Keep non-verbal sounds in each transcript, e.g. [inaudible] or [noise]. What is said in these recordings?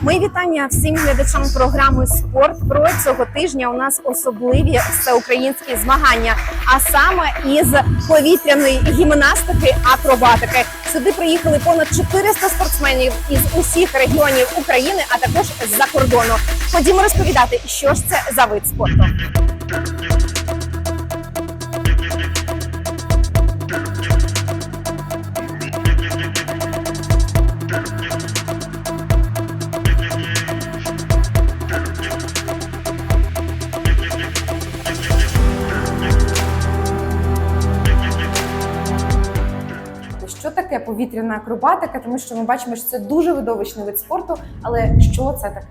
Мої вітання всім глядачам програми Спорт Про цього тижня. У нас особливі всеукраїнські змагання, а саме із повітряної гімнастики, акробатики. Сюди приїхали понад 400 спортсменів із усіх регіонів України, а також з-за кордону. Ходімо розповідати, що ж це за вид спорту. Таке повітряна акробатика? Тому що ми бачимо, що це дуже видовищний вид спорту. Але що це таке?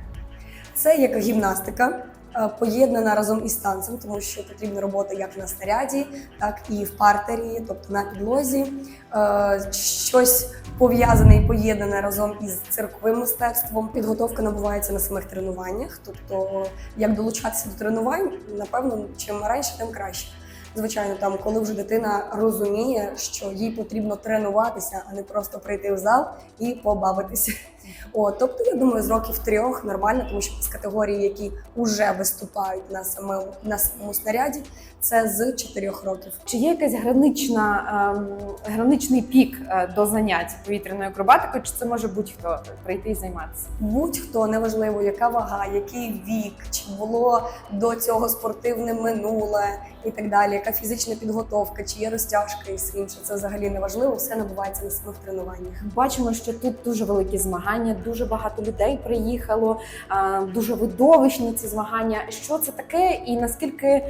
Це як гімнастика, е, поєднана разом із танцем, тому що потрібна робота як на снаряді, так і в партері, тобто на підлозі. Е, Щось пов'язане і поєднане разом із цирковим мистецтвом. Підготовка набувається на самих тренуваннях. Тобто, як долучатися до тренувань, напевно, чим раніше, тим краще. Звичайно, там, коли вже дитина розуміє, що їй потрібно тренуватися, а не просто прийти в зал і побавитися. О, тобто, я думаю, з років трьох нормально, тому що з категорії, які вже виступають на самому на самому снаряді, це з чотирьох років. Чи є якась гранична ем, граничний пік е, до занять повітряною акробатикою? Чи це може будь-хто прийти і займатися? Будь-хто неважливо, яка вага, який вік, чи було до цього спортивне минуле і так далі, яка фізична підготовка, чи є розтяжка і все інше. Це взагалі не важливо, все набувається на самих тренуваннях. Бачимо, що тут дуже великі змагання, дуже багато людей приїхало, дуже видовищні ці змагання. Що це таке, і наскільки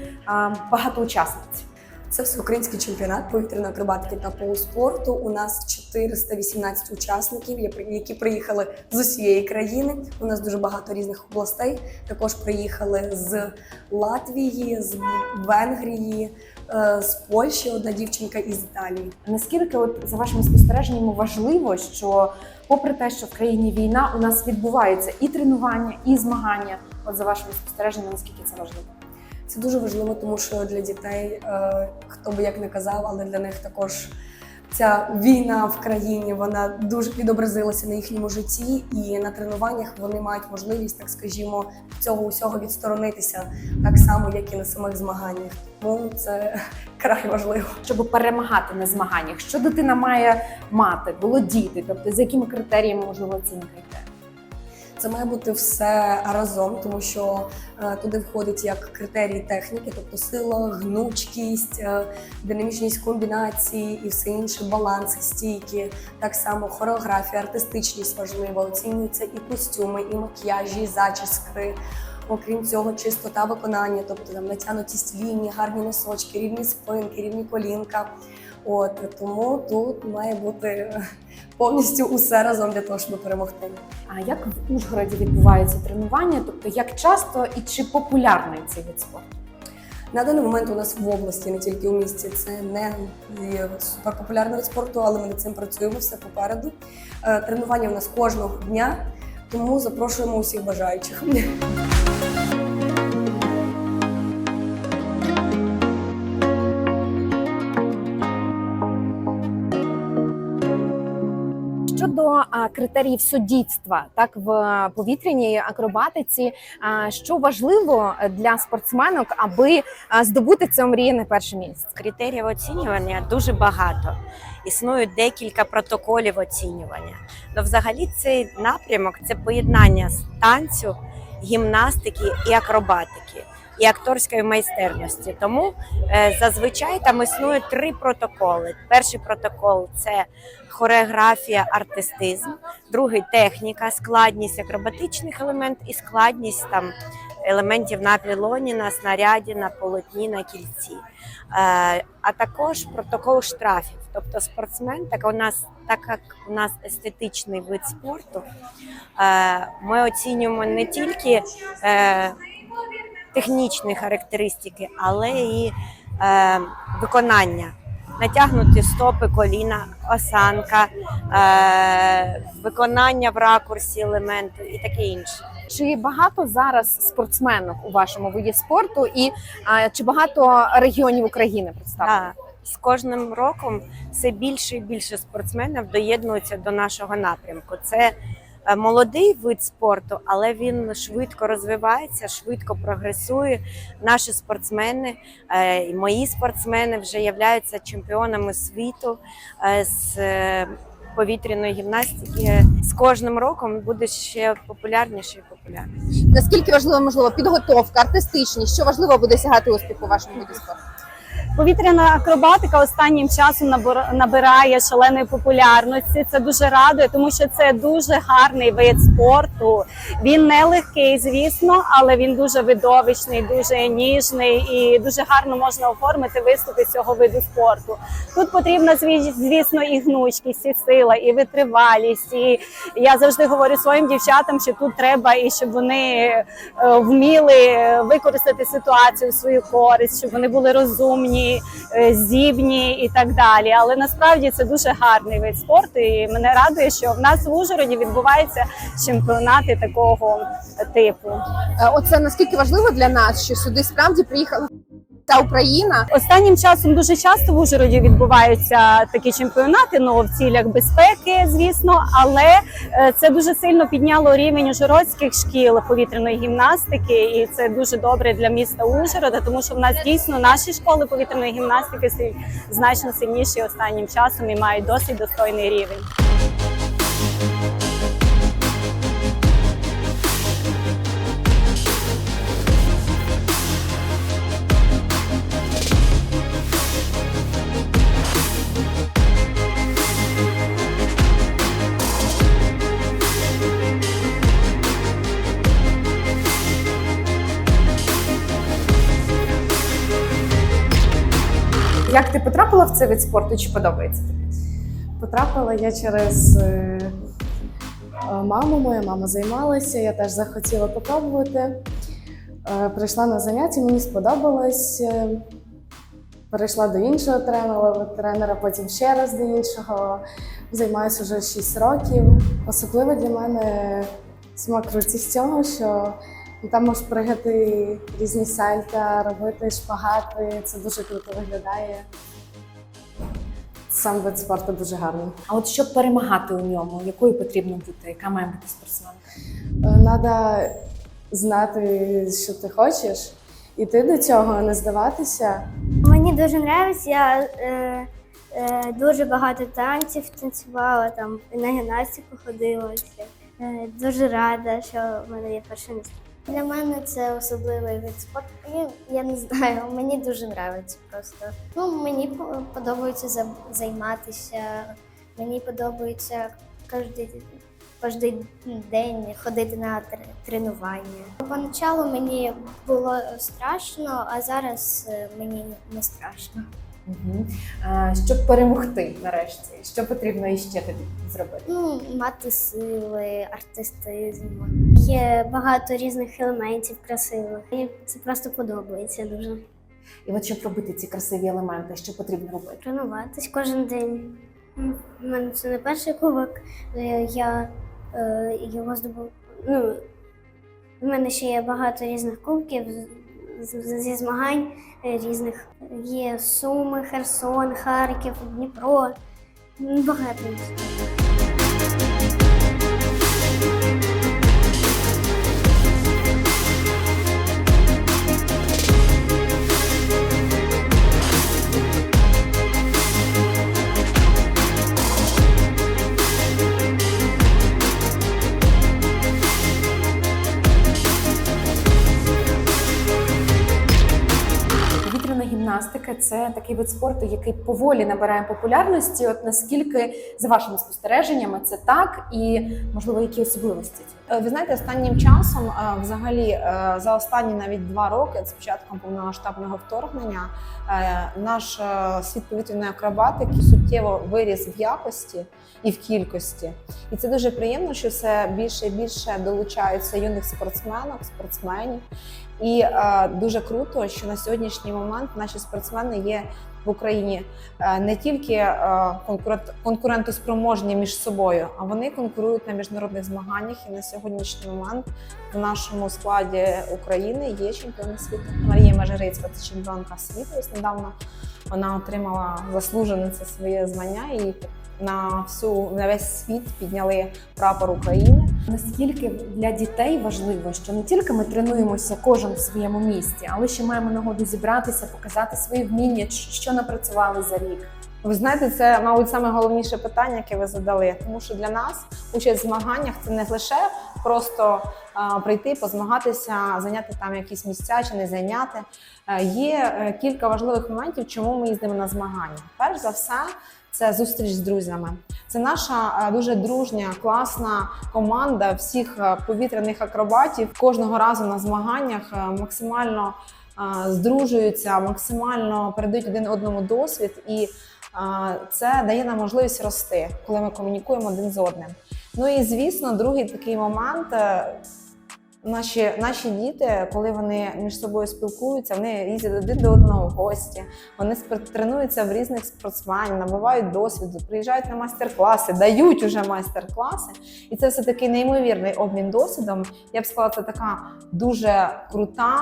багато учасниць? Це всеукраїнський чемпіонат повітряної акробатики та полуспорту. У нас 418 учасників, які приїхали з усієї країни. У нас дуже багато різних областей. Також приїхали з Латвії, з Венгрії, е, з Польщі. Одна дівчинка із Італії. Наскільки, от за вашими спостереженнями, важливо, що попри те, що в країні війна, у нас відбувається і тренування, і змагання. От за вашими спостереженнями, наскільки це важливо? Це дуже важливо, тому що для дітей, е, хто би як не казав, але для них також ця війна в країні вона дуже відобразилася на їхньому житті, і на тренуваннях вони мають можливість, так скажімо, цього усього відсторонитися так само, як і на самих змаганнях. Тому це [laughs] край важливо. щоб перемагати на змаганнях, що дитина має мати, володіти, тобто за якими критеріями можливо оцінка йде? Це має бути все разом, тому що е, туди входить як критерії техніки, тобто сила, гнучкість, е, динамічність комбінації і все інше, баланс, стійки. Так само хореографія, артистичність важлива, оцінюються і костюми, і макіяжі, і зачіски. Окрім цього, чистота виконання, тобто там натягнутість лінії, гарні носочки, рівні спинки, рівні колінка. От тому тут має бути е, повністю усе разом для того, щоб перемогти. А як в Ужгороді відбуваються тренування? Тобто як часто і чи популярний цей вид спорту? На даний момент у нас в області, не тільки у місті, це не суперпопулярний вид спорту, але ми над цим працюємо все попереду. Е, Тренування у нас кожного дня, тому запрошуємо усіх бажаючих. Критеріїв суддівства, так в повітряній акробатиці, що важливо для спортсменок, аби здобути це омріяне перше місце? Критеріїв оцінювання дуже багато. Існують декілька протоколів оцінювання. Ну, взагалі, цей напрямок це поєднання танцю, гімнастики і акробатики, і акторської майстерності. Тому е, зазвичай там існує три протоколи. Перший протокол це хореографія, артистизм, другий техніка, складність акробатичних елементів і складність там елементів на пілоні, на снаряді, на полотні, на кільці. Е, а також протокол штрафів. Тобто спортсмен, так у нас, так як у нас естетичний вид спорту, е, ми оцінюємо не тільки технічні характеристики, але і е, виконання. Натягнуті стопи, коліна, осанка, е, виконання в ракурсі елементу і таке інше. Чи багато зараз спортсменок у вашому виді спорту, і а, чи багато регіонів України представлено? Так, з кожним роком все більше і більше спортсменів доєднуються до нашого напрямку. Це е, молодий вид спорту, але він швидко розвивається, швидко прогресує. Наші спортсмени, е, мої спортсмени вже являються чемпіонами світу е, з е, повітряної гімнастики. З кожним роком буде ще популярніше і популярніше. Наскільки важлива можливо підготовка, артистичність? Що важливо буде сягати успіху вашому виді спорту? Повітряна акробатика останнім часом набирає шаленої популярності. Це дуже радує, тому що це дуже гарний вид спорту. Він не легкий, звісно, але він дуже видовищний, дуже ніжний і дуже гарно можна оформити виступи цього виду спорту. Тут потрібна зві- звісно і гнучкість, і сила, і витривалість. І я завжди говорю своїм дівчатам, що тут треба і щоб вони е, вміли використати ситуацію в свою користь, щоб вони були розумні, е, здібні і так далі. Але насправді це дуже гарний вид спорту, і мене радує, що в нас в Ужгороді відбуваються чемпіонати такого типу. Е, Оце наскільки важливо для нас, що сюди справді приїхала та Україна. Останнім часом дуже часто в Ужгороді відбуваються такі чемпіонати, ну в цілях безпеки, звісно, але е, це дуже сильно підняло рівень ужгородських шкіл повітряної гімнастики, і це дуже добре для міста Ужгорода, тому що в нас дійсно наші школи повітряної гімнастики значно сильніші останнім часом і мають досить достойний рівень. Як ти потрапила в цей вид спорту? Чи подобається? тобі? Потрапила я через е, е, маму. Моя мама займалася, я теж захотіла попробувати. Е, Прийшла на заняття, мені сподобалось. Перейшла до іншого тренера, тренера, потім ще раз до іншого. Займаюся вже 6 років. Особливо для мене сама крутість цього, що там можеш пригати різні сальта, робити шпагати. Це дуже круто виглядає. Сам вид спорту дуже гарний. А от щоб перемагати у ньому, якою потрібно бути, яка має бути спортсменка? Треба знати, що ти хочеш, іти до цього, не здаватися. Мені дуже подобається. Я е, е, дуже багато танців танцювала, там і на гімнастику ходила. Е, дуже рада, що в мене є перше місце. Для мене це особливий вид спорту. Я, не знаю, [laughs] мені дуже подобається просто. Ну, мені по- подобається займатися, мені подобається кожен день ходити на тренування. Поначалу мені було страшно, а зараз е, мені не страшно. Угу. Щоб перемогти нарешті, що потрібно іще тобі зробити? Ну, мати сили, артистизм. Є багато різних елементів красивих. І це просто подобається дуже. І от щоб робити ці красиві елементи, що потрібно робити? Тренуватись кожен день. У мене це не перший кубок. Я е, його здобув. Ну, в мене ще є багато різних кубків зі змагань е, різних. Є Суми, Херсон, Харків, Дніпро. Багато. Це такий вид спорту, який поволі набирає популярності. От наскільки за вашими спостереженнями це так, і можливо які особливості? Е, Ви знаєте, останнім часом, е, взагалі, е, за останні навіть два роки, з початком повномасштабного вторгнення, наш світ повітряної акробатики суттєво виріс в якості і в кількості. І це дуже приємно, що все більше і більше долучаються юних спортсменок, спортсменів. І е, дуже круто, що на сьогоднішній момент наші спортсмени є в Україні е, не тільки е, конкурент- конкурентоспроможні між собою, а вони конкурують на міжнародних змаганнях. І на сьогоднішній момент в нашому складі України є чемпіони світу. Марія Межирицька це чемпіонка світу. Ось недавно Вона отримала заслужене це своє звання і на всю на весь світ підняли прапор України. Наскільки для дітей важливо, що не тільки ми тренуємося кожен в своєму місті, але ще маємо нагоду зібратися, показати свої вміння, що напрацювали за рік. Ви знаєте, це, мабуть, саме головніше питання, яке ви задали, тому що для нас участь в змаганнях це не лише просто а, прийти, позмагатися, зайняти там якісь місця чи не зайняти. Е, Є е, кілька важливих моментів, чому ми їздимо на змагання. Перш за все, це зустріч з друзями. Це наша е, дуже дружня, класна команда всіх повітряних акробатів. Кожного разу на змаганнях максимально здружуються, максимально передають один одному досвід, і це дає нам можливість рости, коли ми комунікуємо один з одним. Ну і звісно, другий такий момент. Наші, наші діти, коли вони між собою спілкуються, вони їздять один до одного в гості, вони тренуються в різних спортсменів, набувають досвіду, приїжджають на майстер-класи, дають уже майстер-класи. І це все такий неймовірний обмін досвідом. Я б сказала, це така дуже крута,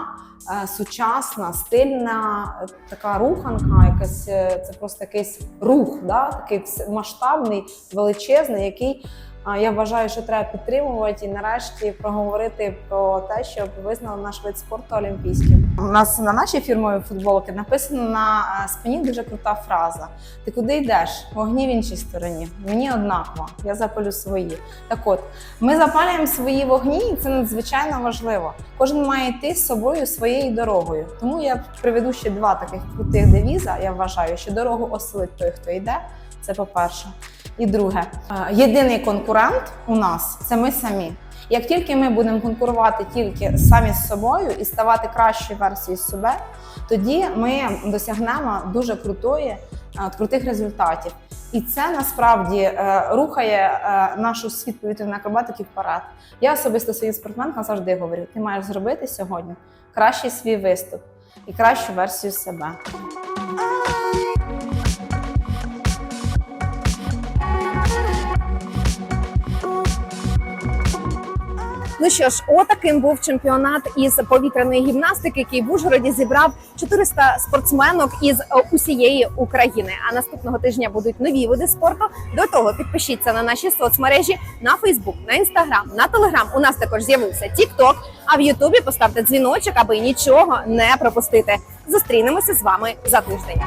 е, сучасна, стильна е, така руханка. Якась е, це просто якийсь рух, да? такий масштабний, величезний, який. Я вважаю, що треба підтримувати і нарешті проговорити про те, щоб визнали наш вид спорту олімпійським. У нас на нашій фірмовій футболці написано на е, спині дуже крута фраза: Ти куди йдеш? Вогні в іншій стороні. Мені однаково, я запалю свої. Так от, ми запалюємо свої вогні, і це надзвичайно важливо. Кожен має йти з собою своєю дорогою. Тому я приведу ще два таких крутих девіза. Я вважаю, що дорогу осилить той, хто йде. Це по-перше. І друге, е, єдиний конкурент у нас це ми самі. Як тільки ми будемо конкурувати тільки самі з собою і ставати кращою версією себе, тоді ми досягнемо дуже крутої, е, крутих результатів. І це насправді е, рухає нашу світ повітряної акробатики вперед. Я особисто своїм спортсменкам завжди говорю: ти маєш зробити сьогодні кращий свій виступ і кращу версію себе. Ну що ж, отаким був чемпіонат із повітряної гімнастики, який в Ужгороді зібрав 400 спортсменок із е, усієї України. А наступного тижня будуть нові види спорту. До того підпишіться на наші соцмережі на Фейсбук, на Інстаграм, на Телеграм. У нас також з'явився Тікток. А в Ютубі поставте дзвіночок, аби нічого не пропустити. Зустрінемося з вами за тиждень.